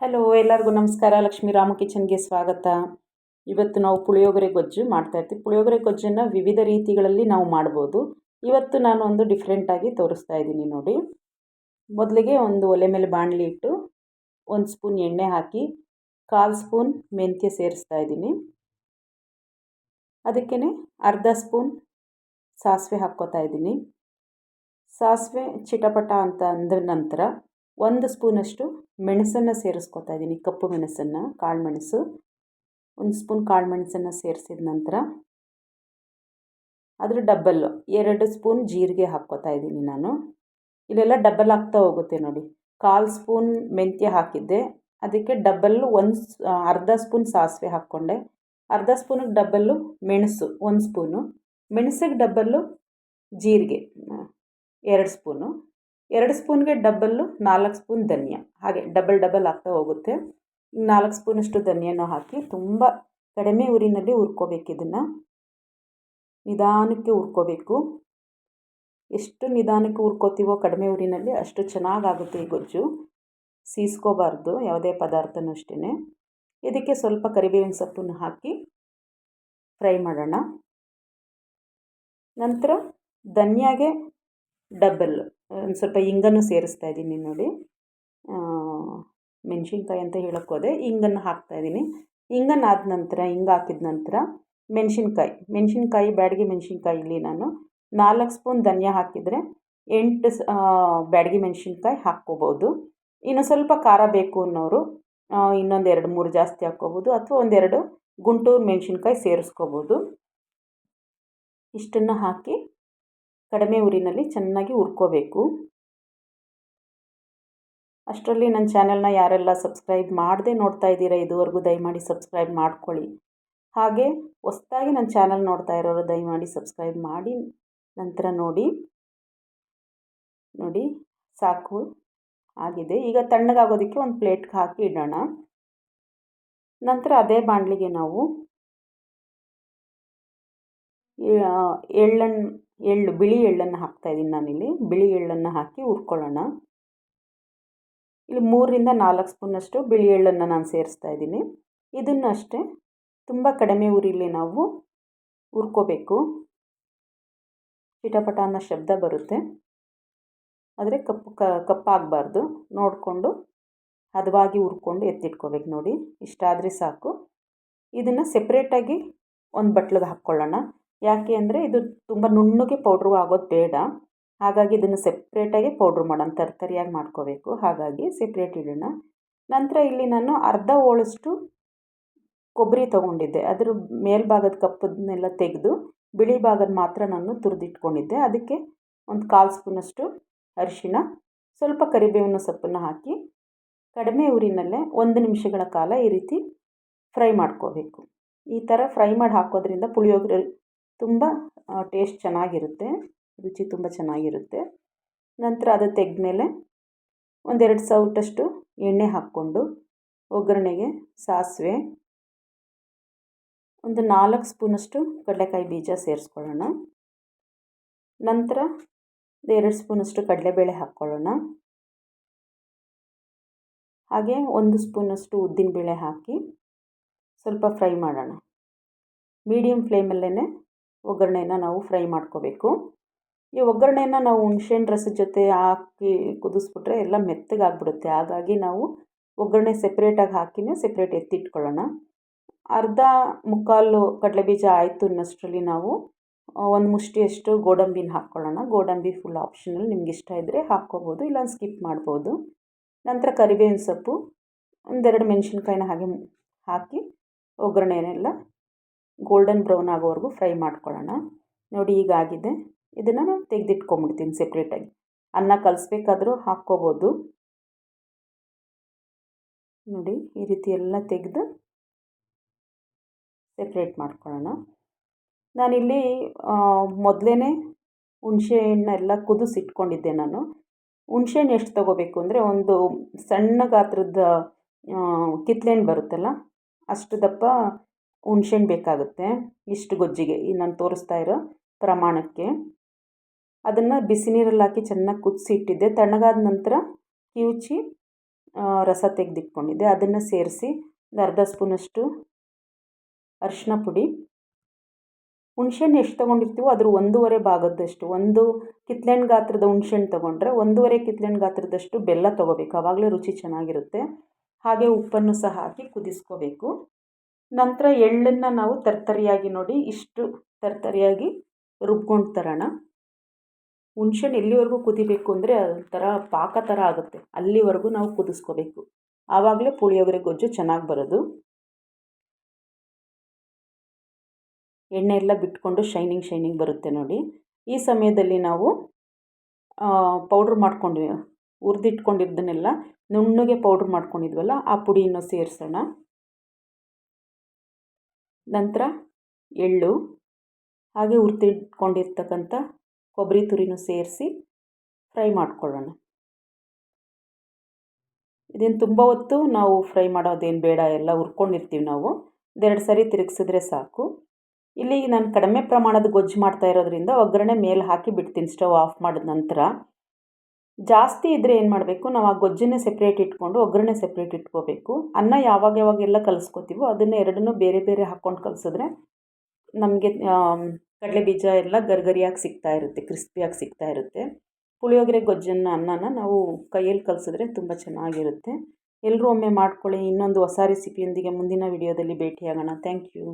Hello ಎಲ್ಲರಿಗೂ ನಮಸ್ಕಾರ. ಲಕ್ಷ್ಮೀ ರಾಮ ಕಿಚನ್ಗೆ ಸ್ವಾಗತ. ಇವತ್ತು ನಾವು ಪುಳಿಯೋಗರೆ ಗೊಜ್ಜು ಮಾಡ್ತಾ ಇರ್ತೀವಿ. ಪುಳಿಯೋಗರೆ ಗೊಜ್ಜನ್ನು ವಿವಿಧ ರೀತಿಗಳಲ್ಲಿ ನಾವು ಮಾಡ್ಬೋದು. ಇವತ್ತು ನಾನು ಒಂದು ಡಿಫ್ರೆಂಟಾಗಿ ತೋರಿಸ್ತಾ ಇದ್ದೀನಿ ನೋಡಿ. ಮೊದಲಿಗೆ ಒಂದು ಒಲೆ ಮೇಲೆ ಬಾಣಲಿ ಇಟ್ಟು ಒಂದು ಸ್ಪೂನ್ ಎಣ್ಣೆ ಹಾಕಿ ಕಾಲು ಸ್ಪೂನ್ ಮೆಂತ್ಯ ಸೇರಿಸ್ತಾ ಇದ್ದೀನಿ. ಅದಕ್ಕೇ ಅರ್ಧ ಸ್ಪೂನ್ ಸಾಸಿವೆ ಹಾಕ್ಕೋತಾ ಇದ್ದೀನಿ. ಸಾಸಿವೆ ಚಿಟಪಟ ಅಂತ ಅಂದ ನಂತರ ಒಂದು ಸ್ಪೂನಷ್ಟು ಮೆಣಸನ್ನು ಸೇರಿಸ್ಕೊತಾ ಇದ್ದೀನಿ. ಕಪ್ಪು ಮೆಣಸನ್ನು, ಕಾಳು ಮೆಣಸು. ಒಂದು ಸ್ಪೂನ್ ಕಾಳು ಮೆಣಸನ್ನು ಸೇರಿಸಿದ ನಂತರ ಅದರ ಡಬ್ಬಲ್ಲು, ಎರಡು ಸ್ಪೂನ್ ಜೀರಿಗೆ ಹಾಕ್ಕೋತಾ ಇದ್ದೀನಿ ನಾನು. ಇಲ್ಲೆಲ್ಲ ಡಬ್ಬಲ್ ಆಗ್ತಾ ಹೋಗುತ್ತೆ ನೋಡಿ. ಕಾಲು ಸ್ಪೂನ್ ಮೆಂತ್ಯ ಹಾಕಿದ್ದೆ. ಅದಕ್ಕೆ ಡಬ್ಬಲ್ಲು ಒಂದು ಅರ್ಧ ಸ್ಪೂನ್ ಸಾಸಿವೆ ಹಾಕ್ಕೊಂಡೆ. ಅರ್ಧ ಸ್ಪೂನಿಗೆ ಡಬ್ಬಲ್ಲು ಮೆಣಸು, ಒಂದು ಸ್ಪೂನು. ಮೆಣಸಿಗೆ ಡಬ್ಬಲ್ಲು ಜೀರಿಗೆ ಎರಡು ಸ್ಪೂನು. ಎರಡು ಸ್ಪೂನ್ಗೆ ಡಬ್ಬಲ್ಲು ನಾಲ್ಕು ಸ್ಪೂನ್ ಧನಿಯ. ಹಾಗೆ ಡಬಲ್ ಡಬಲ್ ಆಗ್ತಾ ಹೋಗುತ್ತೆ. ನಾಲ್ಕು ಸ್ಪೂನಷ್ಟು ಧನಿಯನ್ನು ಹಾಕಿ ತುಂಬ ಕಡಿಮೆ ಉರಿನಲ್ಲಿ ಹುರ್ಕೋಬೇಕು ಇದನ್ನು. ನಿಧಾನಕ್ಕೆ ಹುರ್ಕೋಬೇಕು. ಎಷ್ಟು ನಿಧಾನಕ್ಕೆ ಹುರ್ಕೋತೀವೋ ಕಡಿಮೆ ಉರಿನಲ್ಲಿ ಅಷ್ಟು ಚೆನ್ನಾಗಾಗುತ್ತೆ ಈ ಗೊಜ್ಜು. ಸೀಸ್ಕೋಬಾರ್ದು, ಯಾವುದೇ ಪದಾರ್ಥನೂ ಅಷ್ಟೇ ಇದಕ್ಕೆ ಸ್ವಲ್ಪ ಕರಿಬೇವಿನ ಸೊಪ್ಪನ್ನು ಹಾಕಿ ಫ್ರೈ ಮಾಡೋಣ. ನಂತರ ಧನಿಯಾಗೆ ಡಬ್ಬಲ್ ಒಂದು ಸ್ವಲ್ಪ ಇಂಗನ್ನು ಸೇರಿಸ್ತಾ ಇದ್ದೀನಿ ನೋಡಿ. ಮೆಣಸಿನ್ಕಾಯಿ ಅಂತ ಹೇಳೋಕ್ಕೋದೆ ಹೋದೆ. ಹಾಕ್ತಾ ಇದ್ದೀನಿ. ಇಂಗನ್ನು ಆದ ನಂತರ, ಇಂಗ ಹಾಕಿದ ನಂತರ ಮೆಣಸಿನ್ಕಾಯಿ. ಮೆಣಸಿನ್ಕಾಯಿ, ಬ್ಯಾಡಗಿ ಮೆಣಸಿನ್ಕಾಯಿ ನಾನು ನಾಲ್ಕು ಸ್ಪೂನ್ ಧನಿಯಾ ಹಾಕಿದರೆ ಎಂಟು ಬ್ಯಾಡಗಿ ಮೆಣಸಿನ್ಕಾಯಿ ಹಾಕ್ಕೋಬೋದು. ಇನ್ನು ಸ್ವಲ್ಪ ಖಾರ ಬೇಕು ಅನ್ನೋರು ಇನ್ನೊಂದು ಎರಡು ಮೂರು ಜಾಸ್ತಿ ಹಾಕ್ಕೋಬೋದು ಅಥವಾ ಒಂದೆರಡು ಗುಂಟೂರು ಮೆಣಸಿನ್ಕಾಯಿ ಸೇರಿಸ್ಕೋಬೋದು. ಇಷ್ಟನ್ನು ಹಾಕಿ ಕಡಿಮೆ ಉರಿನಲ್ಲಿ ಚೆನ್ನಾಗಿ ಹುರ್ಕೋಬೇಕು ಅಷ್ಟರಲ್ಲಿ ನನ್ನ ಚಾನೆಲ್ನ ಯಾರೆಲ್ಲ ಸಬ್ಸ್ಕ್ರೈಬ್ ಮಾಡದೆ ನೋಡ್ತಾ ಇದ್ದೀರಾ ಇದುವರೆಗೂ ದಯಮಾಡಿ ಸಬ್ಸ್ಕ್ರೈಬ್ ಮಾಡ್ಕೊಳ್ಳಿ. ಹಾಗೆ ಹೊಸ್ದಾಗಿ ನನ್ನ ಚಾನಲ್ ನೋಡ್ತಾ ಇರೋರು ದಯಮಾಡಿ ಸಬ್ಸ್ಕ್ರೈಬ್ ಮಾಡಿ, ನಂತರ ನೋಡಿ. ನೋಡಿ, ಸಾಕು. ಆಗಿದೆ. ಈಗ ತಣ್ಣಗಾಗೋದಕ್ಕೆ ಒಂದು ಪ್ಲೇಟ್ಗೆ ಹಾಕಿ ಇಡೋಣ. ನಂತರ ಅದೇ ಬಾಣಲಿಗೆ ನಾವು ಎಳ್ಳನ್ನು ಎಳ್ಳು, ಬಿಳಿ ಎಳ್ಳನ್ನು ಹಾಕ್ತಾಯಿದ್ದೀನಿ ನಾನಿಲ್ಲಿ. ಬಿಳಿ ಎಳ್ಳನ್ನು ಹಾಕಿ ಹುರ್ಕೊಳ್ಳೋಣ. ಇಲ್ಲಿ ಮೂರರಿಂದ ನಾಲ್ಕು ಸ್ಪೂನಷ್ಟು ಬಿಳಿ ಎಳ್ಳನ್ನು ನಾನು ಸೇರಿಸ್ತಾ ಇದ್ದೀನಿ. ಇದನ್ನು ಅಷ್ಟೇ. ತುಂಬ ಕಡಿಮೆ ಉರಿಲಿ ನಾವು ಹುರ್ಕೋಬೇಕು. ಪಿಟಪಟ ಅನ್ನೋ ಶಬ್ದ ಬರುತ್ತೆ. ಆದರೆ ಕಪ್ಪು ಕಪ್ಪಾಗಬಾರ್ದು. ನೋಡಿಕೊಂಡು ಹದವಾಗಿ ಹುರ್ಕೊಂಡು ಎತ್ತಿಟ್ಕೋಬೇಕು ನೋಡಿ. ಇಷ್ಟಾದರೆ ಸಾಕು. ಇದನ್ನು ಸೆಪ್ರೇಟಾಗಿ ಒಂದು ಬಟ್ಲಿಗೆ ಹಾಕ್ಕೊಳ್ಳೋಣ. ಯಾಕೆ ಅಂದರೆ ಇದು ತುಂಬ ನುಣ್ಣಗೆ ಪೌಡ್ರು ಆಗೋದು ಬೇಡ. ಹಾಗಾಗಿ ಇದನ್ನು ಸೆಪ್ರೇಟಾಗಿ ಪೌಡ್ರ್ ಮಾಡೋಣ, ತರ್ತರಿಯಾಗಿ ಮಾಡ್ಕೋಬೇಕು. ಹಾಗಾಗಿ ಸೆಪ್ರೇಟ್ ಇಡೋಣ. ನಂತರ ಇಲ್ಲಿ ನಾನು ಅರ್ಧ ಹೋಳಷ್ಟು ಕೊಬ್ಬರಿ ತೊಗೊಂಡಿದ್ದೆ. ಅದರ ಮೇಲ್ಭಾಗದ ಕಪ್ಪದನ್ನೆಲ್ಲ ತೆಗೆದು ಬಿಳಿ ಭಾಗದ ಮಾತ್ರ ನಾನು ತುರಿದಿಟ್ಕೊಂಡಿದ್ದೆ. ಅದಕ್ಕೆ ಒಂದು ಕಾಲು ಸ್ಪೂನಷ್ಟು ಅರಿಶಿಣ, ಸ್ವಲ್ಪ ಕರಿಬೇವಿನ ಸೊಪ್ಪನ್ನು ಹಾಕಿ ಕಡಿಮೆ ಊರಿನಲ್ಲೇ ಒಂದು ನಿಮಿಷಗಳ ಕಾಲ ಈ ರೀತಿ ಫ್ರೈ ಮಾಡ್ಕೋಬೇಕು. ಈ ಥರ ಫ್ರೈ ಮಾಡಿ ಹಾಕೋದ್ರಿಂದ ಪುಳಿಯೋಗರೆ ತುಂಬ ಟೇಸ್ಟ್ ಚೆನ್ನಾಗಿರುತ್ತೆ. ರುಚಿ ತುಂಬ ಚೆನ್ನಾಗಿರುತ್ತೆ. ನಂತರ ಅದು ತೆಗೆದ್ಮೇಲೆ ಒಂದೆರಡು ಸೌಟಷ್ಟು ಎಣ್ಣೆ ಹಾಕ್ಕೊಂಡು ಒಗ್ಗರಣೆಗೆ ಸಾಸಿವೆ, ಒಂದು ನಾಲ್ಕು ಸ್ಪೂನಷ್ಟು ಕಡಲೆಕಾಯಿ ಬೀಜ ಸೇರಿಸ್ಕೊಳ್ಳೋಣ. ನಂತರ ಎರಡು ಸ್ಪೂನಷ್ಟು ಕಡಲೆಬೇಳೆ ಹಾಕ್ಕೊಳ್ಳೋಣ. ಹಾಗೆ ಒಂದು ಸ್ಪೂನಷ್ಟು ಉದ್ದಿನಬೇಳೆ ಹಾಕಿ ಸ್ವಲ್ಪ ಫ್ರೈ ಮಾಡೋಣ. ಮೀಡಿಯಮ್ ಫ್ಲೇಮಲ್ಲೇ ಒಗ್ಗರಣೆನ ನಾವು ಫ್ರೈ ಮಾಡ್ಕೋಬೇಕು. ಈ ಒಗ್ಗರಣೆನ ನಾವು ಹುಣ್ಸೆಹಣ್ಣು ರಸದ ಜೊತೆ ಹಾಕಿ ಕುದಿಸ್ಬಿಟ್ರೆ ಎಲ್ಲ ಮೆತ್ತಗಾಗ್ಬಿಡುತ್ತೆ. ಹಾಗಾಗಿ ನಾವು ಒಗ್ಗರಣೆ ಸೆಪ್ರೇಟಾಗಿ ಹಾಕಿನೇ ಸೆಪ್ರೇಟ್ ಎತ್ತಿಟ್ಕೊಳ್ಳೋಣ. ಅರ್ಧ ಮುಕ್ಕಾಲು ಕಡಲೆಬೀಜ ಆಯಿತು ಅನ್ನೋಷ್ಟರಲ್ಲಿ ನಾವು ಒಂದು ಮುಷ್ಟಿಯಷ್ಟು ಗೋಡಂಬಿನ ಹಾಕ್ಕೊಳ್ಳೋಣ. ಗೋಡಂಬಿ ಫುಲ್ ಆಪ್ಷನಲ್ ನಿಮ್ಗೆ ಇಷ್ಟ ಇದ್ದರೆ ಹಾಕ್ಕೋಬೋದು ಇಲ್ಲ ಸ್ಕಿಪ್ ಮಾಡ್ಬೋದು. ನಂತರ ಕರಿಬೇವಿನ ಸೊಪ್ಪು, ಒಂದೆರಡು ಮೆಣಸಿನ್ಕಾಯಿನ ಹಾಗೆ ಹಾಕಿ ಒಗ್ಗರಣೆನೆಲ್ಲ ಗೋಲ್ಡನ್ ಬ್ರೌನ್ ಆಗೋವರೆಗೂ ಫ್ರೈ ಮಾಡ್ಕೊಳ್ಳೋಣ. ನೋಡಿ ಈಗ ಆಗಿದೆ. ಇದನ್ನು ನಾನು ತೆಗೆದಿಟ್ಕೊಂಬಿಡ್ತೀನಿ ಸೆಪ್ರೇಟಾಗಿ ಅನ್ನ ಕಲಿಸ್ಬೇಕಾದ್ರೂ ಹಾಕ್ಕೋಬೋದು. ನೋಡಿ ಈ ರೀತಿ ಎಲ್ಲ ತೆಗೆದು ಸೆಪ್ರೇಟ್ ಮಾಡ್ಕೊಳ್ಳೋಣ. ನಾನಿಲ್ಲಿ ಮೊದಲೇ ಕುದಿಸಿ ಕುದಿಸಿಟ್ಕೊಂಡಿದ್ದೆ ನಾನು. ಹುಣಸೆಹಣ್ಣು ಎಷ್ಟು ತೊಗೋಬೇಕು ಅಂದರೆ ಒಂದು ಸಣ್ಣ ಗಾತ್ರದ ಕಿತ್ಳೆಹಣ್ಣು ಬರುತ್ತಲ್ಲ ಅಷ್ಟು ದಪ್ಪ ಹುಣ್ಸೆಹಣ್ಣು ಬೇಕಾಗುತ್ತೆ, ಇಷ್ಟು ಗೊಜ್ಜಿಗೆ. ಈ ನಾನು ತೋರಿಸ್ತಾ ಇರೋ ಪ್ರಮಾಣಕ್ಕೆ. ಅದನ್ನು ಬಿಸಿ ನೀರಲ್ಲಿ ಹಾಕಿ ಚೆನ್ನಾಗಿ ಕುದಿಸಿ ಇಟ್ಟಿದ್ದೆ. ತಣ್ಣಗಾದ ನಂತರ ಕಿವುಚಿ ರಸ ತೆಗೆದಿಟ್ಕೊಂಡಿದ್ದೆ. ಅದನ್ನು ಸೇರಿಸಿ ಒಂದು ಅರ್ಧ ಸ್ಪೂನಷ್ಟು ಅರಿಶಿನ ಪುಡಿ. ಹುಣ್ಸೆಹಣ್ಣು ಎಷ್ಟು ತೊಗೊಂಡಿರ್ತೀವೋ ಅದ್ರ ಒಂದೂವರೆ ಭಾಗದಷ್ಟು, ಒಂದು ಕಿತ್ಲೆಣ್ಣು ಗಾತ್ರದ ಹುಣ್ಸೆಹಣ್ಣು ತೊಗೊಂಡ್ರೆ ಒಂದೂವರೆ ಕಿತ್ಲೆಣ್ಣು ಗಾತ್ರದಷ್ಟು ಬೆಲ್ಲ ತೊಗೋಬೇಕು. ಆವಾಗಲೇ ರುಚಿ ಚೆನ್ನಾಗಿರುತ್ತೆ. ಹಾಗೆ ಉಪ್ಪನ್ನು ಸಹ ಹಾಕಿ ಕುದಿಸ್ಕೋಬೇಕು. ನಂತರ ಎಳ್ಳನ್ನು ನಾವು ತರ್ತರಿಯಾಗಿ ನೋಡಿ ಇಷ್ಟು ತರ್ತರಿಯಾಗಿ ರುಬ್ಕೊಂಡು ತರೋಣ. ಹುಣ್ಸೆಹಣ್ಣು ಎಲ್ಲಿವರೆಗೂ ಕುದಿಬೇಕು ಅಂದರೆ ಒಂಥರ ಪಾಕ ಥರ ಆಗುತ್ತೆ. ಅಲ್ಲಿವರೆಗೂ ನಾವು ಕುದಿಸ್ಕೋಬೇಕು. ಆವಾಗಲೇ ಪುಳಿಯೋಗರೆ ಗೊಜ್ಜು ಚೆನ್ನಾಗಿ ಬರೋದು. ಎಣ್ಣೆ ಎಲ್ಲ ಬಿಟ್ಕೊಂಡು ಶೈನಿಂಗ್ ಶೈನಿಂಗ್ ಬರುತ್ತೆ ನೋಡಿ. ಈ ಸಮಯದಲ್ಲಿ ನಾವು ಪೌಡ್ರ್ ಮಾಡ್ಕೊಂಡು ಹುರಿದಿಟ್ಕೊಂಡಿದ್ದನ್ನೆಲ್ಲ ನುಣ್ಣಗೆ ಪೌಡ್ರ್ ಮಾಡ್ಕೊಂಡಿದ್ವಲ್ಲ, ಆ ಪುಡಿಯನ್ನು ಸೇರಿಸೋಣ. ನಂತರ ಎಳ್ಳು, ಹಾಗೆ ಉರ್ತಿಟ್ಕೊಂಡಿರ್ತಕ್ಕಂಥ ಕೊಬ್ಬರಿ ತುರಿನೂ ಸೇರಿಸಿ ಫ್ರೈ ಮಾಡಿಕೊಳ್ಳೋಣ. ಇದೇನು ತುಂಬ ಹೊತ್ತು ನಾವು ಫ್ರೈ ಮಾಡೋದೇನು ಬೇಡ, ಎಲ್ಲ ಹುರ್ಕೊಂಡಿರ್ತೀವಿ ನಾವು. ಇದೆರಡು ಸರಿ ತಿರುಗಿಸಿದ್ರೆ ಸಾಕು. ಇಲ್ಲಿ ನಾನು ಕಡಿಮೆ ಪ್ರಮಾಣದ ಗೊಜ್ಜು ಮಾಡ್ತಾ ಇರೋದ್ರಿಂದ ಒಗ್ಗರಣೆ ಮೇಲೆ ಹಾಕಿ ಬಿಡ್ತೀನಿ, ಸ್ಟವ್ ಆಫ್ ಮಾಡಿದ ನಂತರ. ಜಾಸ್ತಿ ಇದ್ದರೆ ಏನು ಮಾಡಬೇಕು? ನಾವು ಆ ಗೊಜ್ಜನ್ನೇ ಸೆಪ್ರೇಟ್ ಇಟ್ಕೊಂಡು, ಒಗ್ಗರಣೆ ಸೆಪ್ರೇಟ್ ಇಟ್ಕೋಬೇಕು. ಅನ್ನ ಯಾವಾಗ ಯಾವಾಗೆಲ್ಲ ಕಲಿಸ್ಕೋತೀವೋ ಅದನ್ನು ಎರಡನ್ನೂ ಬೇರೆ ಬೇರೆ ಹಾಕ್ಕೊಂಡು ಕಲಿಸಿದ್ರೆ ನಮಗೆ ಕಡಲೆ ಬೀಜ ಎಲ್ಲ ಗರ್ಗರಿಯಾಗಿ ಸಿಗ್ತಾ ಇರುತ್ತೆ, ಕ್ರಿಸ್ಪಿಯಾಗಿ ಸಿಗ್ತಾ ಇರುತ್ತೆ. ಪುಳಿಯೋಗರೆ ಗೊಜ್ಜನ್ನ, ಅನ್ನನ ನಾವು ಕೈಯಲ್ಲಿ ಕಲಿಸಿದ್ರೆ ತುಂಬ ಚೆನ್ನಾಗಿರುತ್ತೆ. ಎಲ್ಲರೂ ಒಮ್ಮೆ ಮಾಡ್ಕೊಳ್ಳಿ. ಇನ್ನೊಂದು ಹೊಸ ರೆಸಿಪಿಯೊಂದಿಗೆ ಮುಂದಿನ ವಿಡಿಯೋದಲ್ಲಿ ಭೇಟಿಯಾಗೋಣ. Thank you